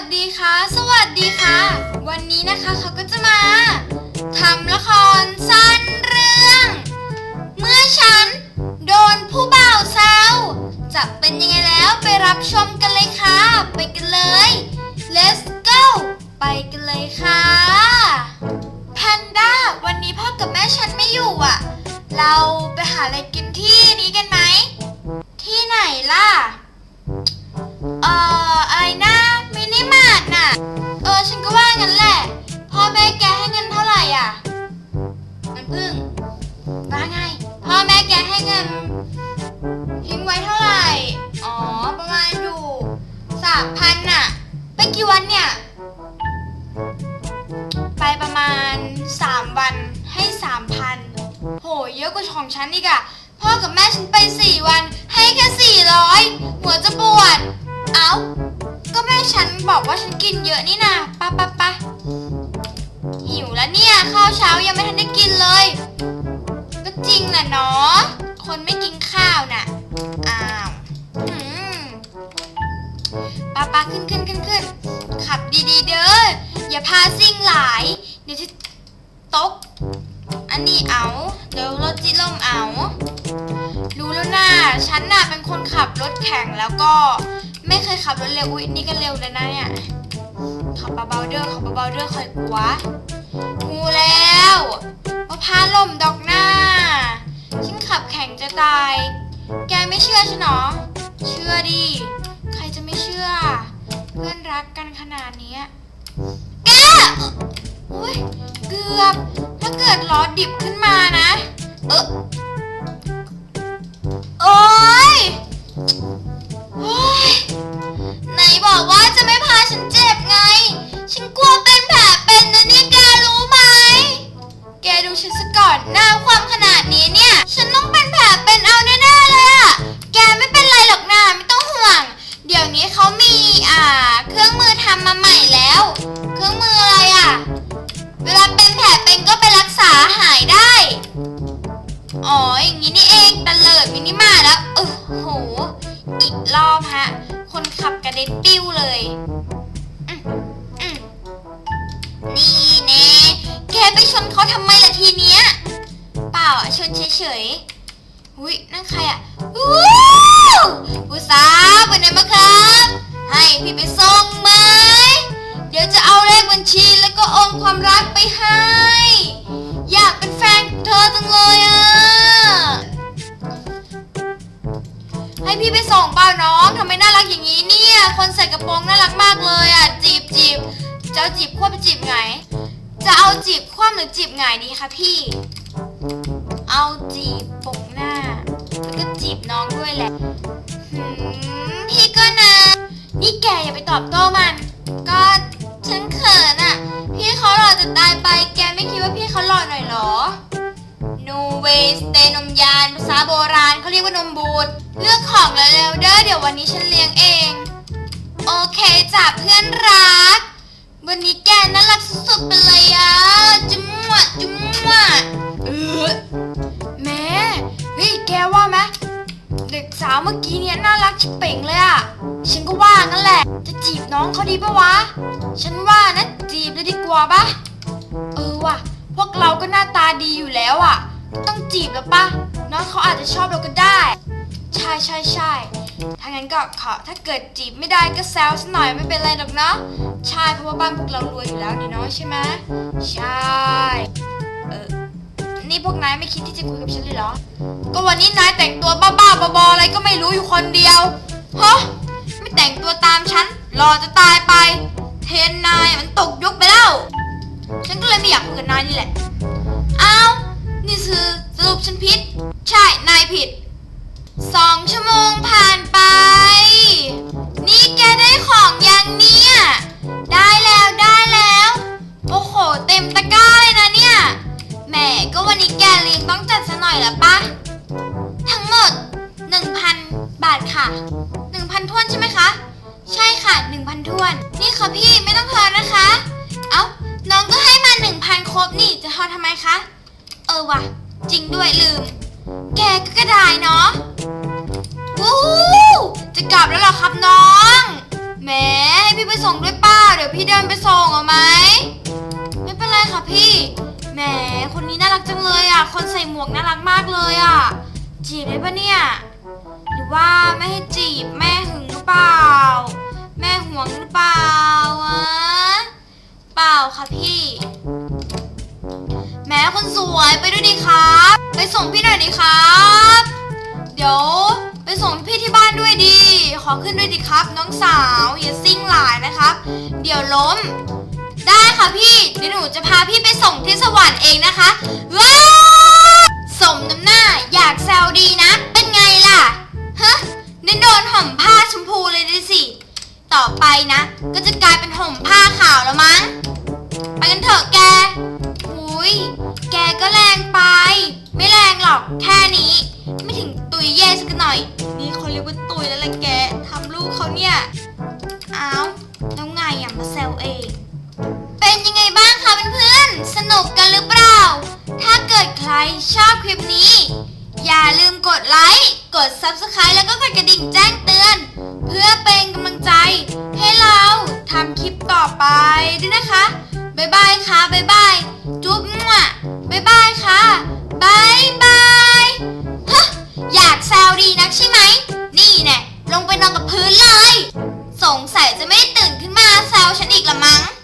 สดีค่ะ สวัสดีค่ะ วันนี้นะคะเขาก็จะมาทำละครสั้นเรื่อง เมื่อฉันโดนผู้บ่าวแซวจะเป็นยังไงแล้วไปรับชมกันเลยค่ะ ไปกันเลย let's go ไปกันเลยค่ะแพนด้าวันนี้พ่อกับแม่ฉันไม่อยู่อะ เราไปหาอะไรกินที่นี้กันไหม ที่ไหนล่ะ แม่แกให้เงินเท่าไหร่อะมันพึ่งว่าไงพ่อแม่แกให้เงินทิ้งไว้เท่าไหร่ อ๋อ ประมาณอยู่สามพันน่ะ ไปกี่วันเนี่ย ไปประมาณสามวันให้สามพันโห เยอะกว่าของฉันอีกอะพ่อกับแม่ฉันไปสี่วันให้แค่สี่ร้อยหัวจะปวด เอ้า ก็แม่ฉันบอกว่าฉันกินเยอะนี่นะปะปะปะ หิวแล้วเนี่ย ข้าวเช้ายังไม่ทันได้กินเลย ก็จริงน่ะเนาะคนไม่กินข้าวน่ะอ้าวอืมปะปะขึ้นขึ้นขึ้นขึ้นขับดีๆเด้ออย่าพาซิ่งหลาย เดี๋ยวจะตก อันนี้เอาเดี๋ยวรถจิล่มเอารู้แล้วนะฉันน่ะเป็นคนขับรถแข่งแล้วก็ไม่เคยขับรถเร็วอุ๊ยนี่ก็เร็วแล้วนะเนี่ยขับเบาๆเด้อขับเบาๆเด้อคอยกลัว งูแล้วว่าพาล่มดอกหน้า ฉันขับแข่งจะตาย แกไม่เชื่อฉันหรอ เชื่อดิ ใครจะไม่เชื่อ เพื่อนรักกันขนาดนี้ แกอุ้ยเกือบ ถ้าเกิดล้อดิบขึ้นมานะ เออโอ๊ยโอ๊ยไหนบอกว่าจะไม่พาฉันเจ็บ งนี้นี่เองตะเลิดมินิมาแล้วโอ้โห อีกรอบฮะ คนขับกระเด็นปิ้วเลยอืมอืมนี่แน่แกไปชนเขาทำไมล่ะทีเนี้ย เปล่าอะชนเฉยๆอุ้ยนั่นใครอะวู้ผู้สาวเป็นไงบ้างครับ ให้พี่ไปส่งไหม เดี๋ยวจะเอาเลขบัญชีแล้วก็โองความรักไปให้ อยากเป็นแฟนเธอจังเลย อะให้พี่ไปส่งเปล่าน้องทำไมน่ารักอย่างนี้เนี่ย คนใส่กระโปรงน่ารักมากเลยอะ จีบจีบจะเอาจีบควบไปจีบไง จะเอาจีบคว่ำหรือจีบไงดีคะพี่ เอาจีบปกหน้า แล้วก็จีบน้องด้วยแหละหืมพี่ก็นะ นี่แกอย่าไปตอบโต้มัน ก็ฉันเขินอะ พี่เขาหล่อจะตายไป แกไม่คิดว่าพี่เขาหล่อหน่อยเหรอนูเวสเตนมยานภาษาโบราณเขาเรียกว่านมบูด เลือกของเร็วๆเด้อเดี๋ยววันนี้ฉันเลี้ยงเอง โอเคจ้ะเพื่อนรัก วันนี้แกน่ารักสุดๆไปเลยอะจุ๊มวะจุ๊มวะเออแม่เฮ้ยแกว่าไหมเด็กสาวเมื่อกี้เนี่ยน่ารักชิบเป่งเลยอะฉันก็ว่างั้นแหละ จะจีบน้องเขาดีปะวะ ฉันว่านะจีบเลยดีกว่าปะเออว่ะ พวกเราก็หน้าตาดีอยู่แล้วอะต้องจีบแล้วปะน้องเขาอาจจะชอบเราก็ได้ ใช่ใช่ใช่ถ้างั้นก็ขอถ้าเกิดจีบไม่ได้ก็แซวสักหน่อยไม่เป็นไรหรอกเนาะใช่เพราะว่าบ้านพวกเรารวยอยู่แล้วนี่เนาะใช่ไหมใช่เออนี่พวกนายไม่คิดที่จะคุยกับฉันเลยเหรอ ก็วันนี้นายแต่งตัวบ้าๆบอๆอะไรก็ไม่รู้อยู่คนเดียวฮะไม่แต่งตัวตามฉันรอจะตายไป เทนนายมันตกยุคไปแล้ว ฉันก็เลยไม่อยากคุยกับนายนี่แหละอ้าวนี่คือสรุปฉันผิด ใช่นายผิด สองชั่วโมงผ่านไป นี่แกได้ของยังเนี่ย ได้แล้วได้แล้ว โอ้โห เต็มตะกร้าเลยนะเนี่ย แหมก็วันนี้แกเลี้ยงต้องจัดซะหน่อยละปะ ทั้งหมด 1,000 บาทค่ะ 1,000ท้วนใช่ไหมคะ ใช่ค่ะ 1,000ท้วน นี่ค่ะพี่ไม่ต้องทอนนะคะ เอ้า น้องก็ให้มา 1,000 ครบนี่จะทอนทำไมคะ เออว่ะ จริงด้วยลืม แกก็กระดายเนาะ วู้จะกลับแล้วเหรอครับน้องแหมให้พี่ไปส่งด้วยป้า เดี๋ยวพี่เดินไปส่งเอาไหมไม่เป็นไรค่ะพี่แหมคนนี้น่ารักจังเลยอะ คนใส่หมวกน่ารักมากเลยอะ จีบได้ปะเนี่ย หรือว่าไม่ให้จีบแม่หึงหรือเปล่า แม่ห่วงหรือเปล่าวะเปล่าค่ะพี่แม่คนสวยไปด้วยดีครับ ไปส่งพี่หน่อยดีครับ เดี๋ยวไปส่งพี่ที่บ้านด้วยดี ขอขึ้นด้วยดีครับ น้องสาวอย่าซิ่งหลายนะครับ เดี๋ยวล้ม ได้ค่ะพี่เดี๋ยวหนูจะพาพี่ไปส่งที่สวรรค์เองนะคะว้าสมน้ำหน้าอยากแซวดีนะ เป็นไงล่ะฮะได้โดนห่มผ้าชมพูเลยดิสิ ต่อไปนะ ก็จะกลายเป็นห่มผ้าขาวแล้วมั้งไปกันเถอะแกหุยแกก็แรงไป ไม่แรงหรอกแค่นี้ ไม่ถึงตุยเย่สักหน่อย นี่เขาเรียกว่าตุยแล้วแหละแกทำลูกเขาเนี่ย อ้าวแล้วไงอะมาแซวเอง เป็นยังไงบ้างคะเพื่อนๆ สนุกกันหรือเปล่า ถ้าเกิดใครชอบคลิปนี้ อย่าลืมกดไลค์ กด Subscribe แล้วก็กดกระดิ่งแจ้งเตือน เพื่อเป็นกำลังใจ ให้เราทำคลิปต่อไปด้วยนะคะ บ๊ายบายค่ะ บ๊ายบาย จุ๊บมั่ว กใช่ไหม นี่แน่ลงไปนอนกับพื้นเลย สงสัยจะไม่ตื่นขึ้นมาแซวฉันอีกละมั้ง